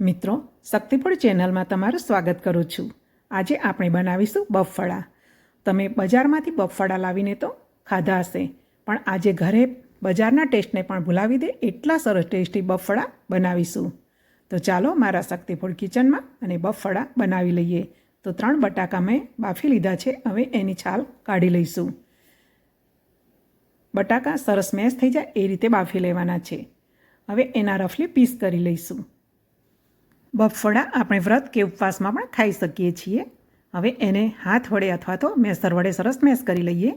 મિત્રો શક્તિફળ ચેનલમાં તમારું સ્વાગત કરું છું. આજે આપણે બનાવીશું બફફળા તમે બજારમાંથી બફફળા લાવીને તો ખાધા હશે, પણ આજે ઘરે બજારના ટેસ્ટને પણ ભૂલાવી દે એટલા સરસ ટેસ્ટી બફફળા બનાવીશું. તો ચાલો મારા શક્તિફળ કિચનમાં અને બફફળા બનાવી લઈએ. તો ત્રણ બટાકા મેં બાફી લીધા છે, હવે એની છાલ કાઢી લઈશું. બટાકા સરસ મેશ થઈ જાય એ રીતે બાફી લેવાના છે. હવે એના રફલી પીસ કરી લઈશું. બફફળા આપણે વ્રત કે ઉપવાસમાં પણ ખાઈ શકીએ છીએ. હવે એને હાથ વડે અથવા તો મેસર વડે સરસ મેસ કરી લઈએ.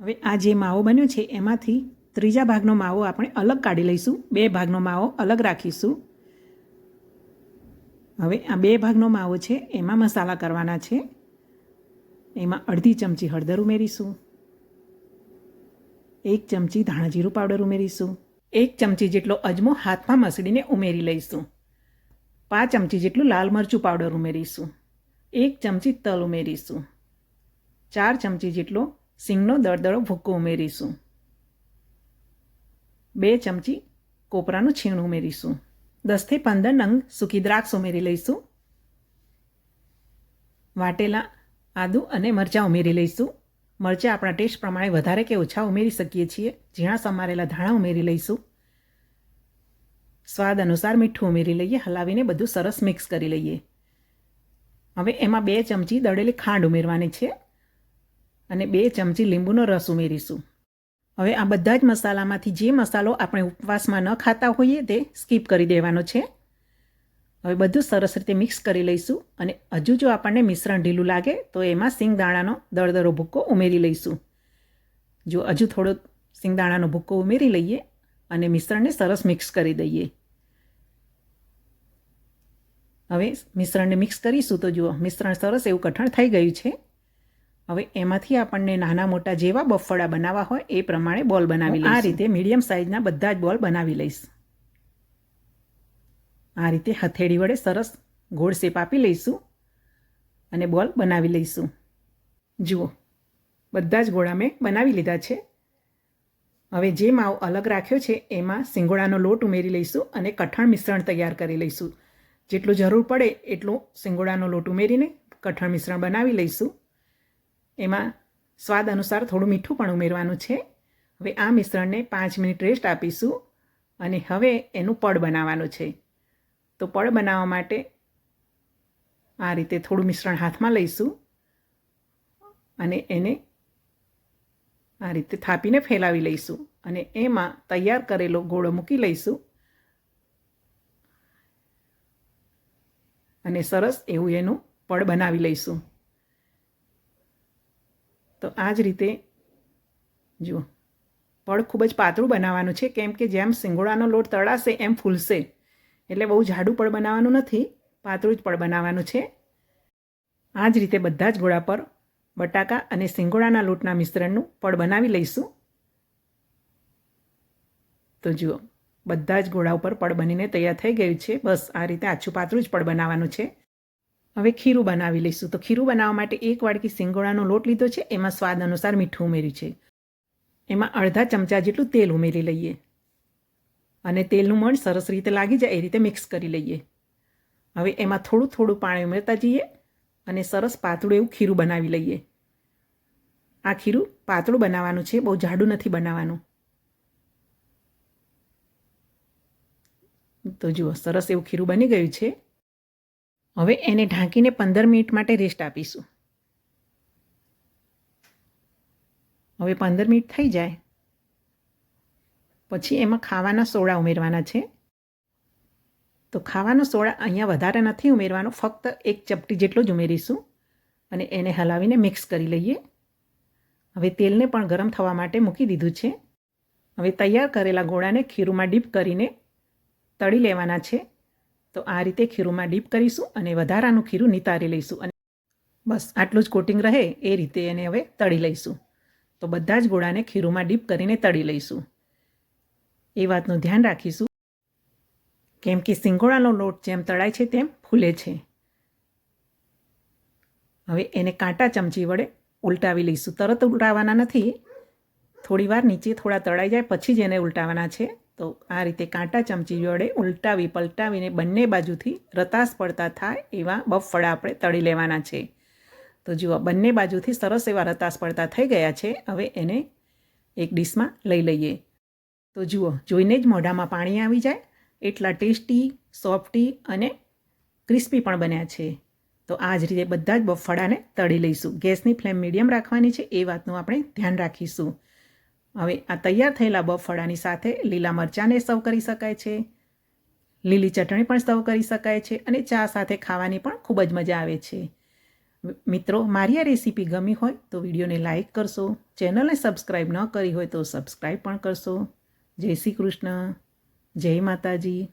હવે આ જે માવો બન્યો છે એમાંથી ત્રીજા ભાગનો માવો આપણે અલગ કાઢી લઈશું. બે ભાગનો માવો અલગ રાખીશું. હવે આ બે ભાગનો માવો છે એમાં મસાલા કરવાના છે. એમાં અડધી ચમચી હળદર ઉમેરીશું. એક ચમચી ધાણા જીરું પાવડર ઉમેરીશું. એક ચમચી જેટલો અજમો હાથમાં મસળીને ઉમેરી લઈશું. પાંચ ચમચી જેટલું લાલ મરચું પાવડર ઉમેરીશું. એક ચમચી તલ ઉમેરીશું. ચાર ચમચી જેટલો સિંગનો દળદળો ભૂક્કો ઉમેરીશું. બે ચમચી કોપરાનું છીણ ઉમેરીશું. દસથી પંદર નંગ સૂકી દ્રાક્ષ ઉમેરી લઈશું. વાટેલા આદુ અને મરચાં ઉમેરી લઈશું. મરચાં આપણા ટેસ્ટ પ્રમાણે વધારે કે ઓછા ઉમેરી શકીએ છીએ. ઝીણા સમારેલા ધાણા ઉમેરી લઈશું. સ્વાદ અનુસાર મીઠું ઉમેરી લઈએ, હલાવીને બધું સરસ મિક્સ કરી લઈએ. હવે એમાં બે ચમચી દળેલી ખાંડ ઉમેરવાની છે અને બે ચમચી લીંબુનો રસ ઉમેરીશું. હવે આ બધા જ મસાલામાંથી જે મસાલો આપણે ઉપવાસમાં ન ખાતા હોઈએ તે સ્કીપ કરી દેવાનો છે. હવે બધું સરસ રીતે મિક્સ કરી લઈશું અને હજુ જો આપણને મિશ્રણ ઢીલું લાગે તો એમાં સિંગદાણાનો દળદરો ભૂક્કો ઉમેરી લઈશું. જો હજુ થોડો સિંગદાણાનો ભૂક્કો ઉમેરી લઈએ અને મિશ્રણને સરસ મિક્સ કરી દઈએ. હવે મિશ્રણને મિક્સ કરીશું તો જુઓ મિશ્રણ સરસ એવું કઠણ થઈ ગયું છે. હવે એમાંથી આપણને નાના મોટા જેવા બફળા બનાવવા હોય એ પ્રમાણે બોલ બનાવી આ રીતે મીડિયમ સાઇઝના બધા જ બોલ બનાવી લઈશ. આ રીતે હથેળી વડે સરસ ગોળ શેપ આપી લઈશું અને બોલ બનાવી લઈશું. જુઓ બધા જ ગોળા મેં બનાવી લીધા છે. હવે જે માવ અલગ રાખ્યો છે, એમાં સિંગોડાનો લોટ ઉમેરી લઈશું અને કઠણ મિશ્રણ તૈયાર કરી લઈશું. જેટલું જરૂર પડે એટલું સિંગોડાનો લોટ ઉમેરીને કઠણ મિશ્રણ બનાવી લઈશું. એમાં સ્વાદ અનુસાર થોડું મીઠું પણ ઉમેરવાનું છે. હવે આ મિશ્રણને પાંચ મિનિટ રેસ્ટ આપીશું અને હવે એનું પડ બનાવવાનું છે. તો પડ બનાવવા માટે આ રીતે થોડું મિશ્રણ હાથમાં લઈશું અને એને આ રીતે થાપીને ફેલાવી લઈશું અને એમાં તૈયાર કરેલો ગોળો મૂકી લઈશું. અને સરસ એવું એનું પડ બનાવી લઈશું. તો આ જ રીતે જુઓ, પડ ખૂબ જ પાતળું બનાવવાનું છે. કેમ કે જેમ સિંગોડાનો લોટ તળાશે એમ ફૂલશે. એટલે બહુ જાડું પડ બનાવવાનું નથી, પાતળું જ પડ બનાવવાનું છે. આ જ રીતે બધા જ ગોળા પર બટાકા અને સિંગોડાના લોટના મિશ્રણનું પડ બનાવી લઈશું. તો જુઓ, બધા જ ગોળા ઉપર પડ બનીને તૈયાર થઈ ગયું છે. બસ આ રીતે આછું પાતળું જ પડ બનાવવાનું છે. હવે ખીરું બનાવી લઈશું. તો ખીરું બનાવવા માટે એક વાડકી સિંગોડાનો લોટ લીધો છે. એમાં સ્વાદ અનુસાર મીઠું ઉમેર્યું છે. એમાં અડધા ચમચા જેટલું તેલ ઉમેરી લઈએ. અને તેલનું મણ સરસ રીતે લાગી જાય એ રીતે મિક્સ કરી લઈએ. હવે એમાં થોડું થોડું પાણી ઉમેરતા જઈએ. અને સરસ પાતળું એવું ખીરું બનાવી લઈએ. આ ખીરું પાતળું બનાવવાનું છે, બહુ જાડું નથી બનાવવાનું. તો જુઓ, સરસ એવું ખીરું બની ગયું છે. હવે એને ઢાંકીને પંદર મિનિટ માટે રેસ્ટ આપીશું. હવે પંદર મિનિટ થઈ જાય. પછી એમાં ખાવાના સોડા ઉમેરવાના છે. તો ખાવાનો સોડા અહીંયા વધારે નથી ઉમેરવાનો. ફક્ત એક ચપટી જેટલો જ ઉમેરીશું અને એને હલાવીને મિક્સ કરી લઈએ. હવે તેલને પણ ગરમ થવા માટે મૂકી દીધું છે. હવે તૈયાર કરેલા ગોળાને ખીરુંમાં ડીપ કરીને તળી લેવાના છે. તો આ રીતે ખીરુંમાં ડીપ કરીશું અને વધારાનું ખીરું નિતારી લઈશું અને બસ આટલું જ કોટિંગ રહે એ રીતે એને હવે તળી લઈશું. તો બધા જ ગોળાને ખીરુમાં ડીપ કરીને તળી લઈશું. એ વાતનું ધ્યાન રાખીશું. કેમ કે સિંગોડાનો લોટ જેમ તળાય છે તેમ ફૂલે છે. હવે એને કાંટા ચમચી વડે ઉલટાવી લઈશું. તરત ઉલટાવવાના નથી. થોડી વાર નીચે થોડા તળાઈ જાય પછી જ એને ઉલટાવવાના છે. તો આ રીતે કાંટા ચમચી વડે ઉલટાવી પલટાવીને બંને બાજુથી રતાસ પડતા થાય એવા બફળા આપણે તળી લેવાના છે. તો જુઓ, બંને બાજુથી સરસ એવા રતાસ પડતા થઈ ગયા છે. હવે એને એક ડીશમાં લઈ લઈએ. તો જુઓ, જોઈને જ મોઢામાં પાણી આવી જાય. એટલા ટેસ્ટી, સોફ્ટી અને ક્રિસ્પી પણ બન્યા છે. તો આ જ રીતે બધા જ બફાળાને તળી લઈશું. ગેસની ફ્લેમ મીડિયમ રાખવાની છે, એ વાતનું આપણે ધ્યાન રાખીશું. હવે આ તૈયાર થયેલા બફાળાની સાથે લીલા મરચાંને સર્વ કરી શકાય છે. લીલી ચટણી પણ સર્વ કરી શકાય છે અને ચા સાથે ખાવાની પણ ખૂબ જ મજા આવે છે. મિત્રો, મારી આ રેસીપી ગમી હોય તો વિડીયોને લાઇક કરશો, ચેનલને સબસ્ક્રાઈબ ન કરી હોય તો સબસ્ક્રાઈબ પણ કરશો. જય શ્રી કૃષ્ણ. જય માતાજી.